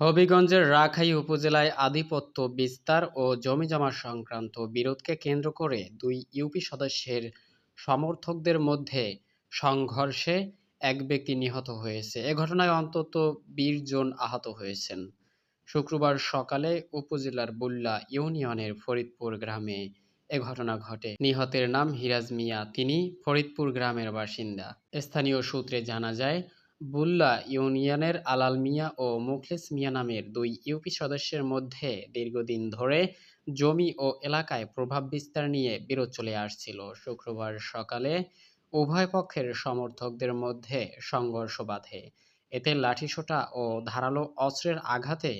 হবিগঞ্জের রাখাই উপজেলায় আধিপত্য বিস্তার ও জমিজমা সংক্রান্ত বিরোধকে কেন্দ্র করে দুই ইউপি সদস্যের সমর্থকদের মধ্যে সংঘর্ষে এক ব্যক্তি নিহত হয়েছে। এ ঘটনায় অন্তত বিশ জন আহত হয়েছেন। শুক্রবার সকালে উপজেলার বুল্লা ইউনিয়নের ফরিদপুর গ্রামে এ ঘটনা ঘটে। নিহতের নাম হিরাজ মিয়া, তিনি ফরিদপুর গ্রামের বাসিন্দা। স্থানীয় সূত্রে জানা যায় বুল্লা ইউনিয়নের আলাল মিয়া ও মুখলেস মিয়া নামের দুই ইউপি সদস্যের মধ্যে দীর্ঘদিন ধরে জমি ও এলাকায় প্রভাব বিস্তার নিয়ে বিরোধ চলে আসছিল। শুক্রবার সকালে উভয় পক্ষের সমর্থকদের মধ্যে সংঘর্ষ বাধে। এতে লাঠিসোঁটা ও ধারালো অস্ত্রের আঘাতে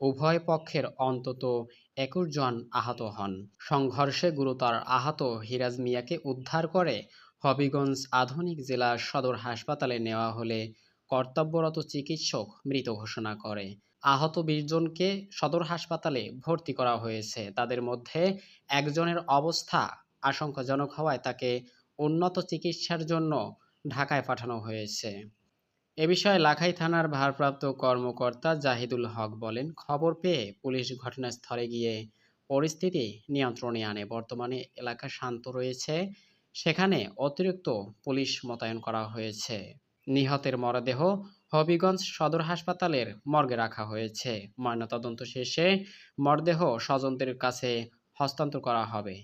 উভয় পক্ষের অন্তত একুশ জন আহত হন। সংঘর্ষে গুরুতর আহত হিরাজ মিয়াকে উদ্ধার করে হবিগঞ্জ আধুনিক জেলা সদর হাসপাতালে নেওয়া হলে কর্তব্যরত চিকিৎসক মৃত ঘোষণা করে। আহত বিশ জনকে সদর হাসপাতালে ভর্তি করা হয়েছে। তাদের মধ্যে একজনের অবস্থা আশঙ্কাজনক হওয়ায় তাকে উন্নত চিকিৎসার জন্য ঢাকায় পাঠানো হয়েছে। এ বিষয়ে লাখাই থানার ভারপ্রাপ্ত কর্মকর্তা জাহিদুল হক বলেন, খবর পেয়ে পুলিশ ঘটনাস্থলে গিয়ে পরিস্থিতি নিয়ন্ত্রণে আনে। বর্তমানে এলাকা শান্ত রয়েছে। সেখানে অতিরিক্ত পুলিশ মোতায়েন করা হয়েছে। নিহতের মরদেহ হবিগঞ্জ সদর হাসপাতালের মর্গে রাখা হয়েছে। ময়নাতদন্ত শেষে মরদেহ স্বজনদের কাছে হস্তান্তর করা হবে।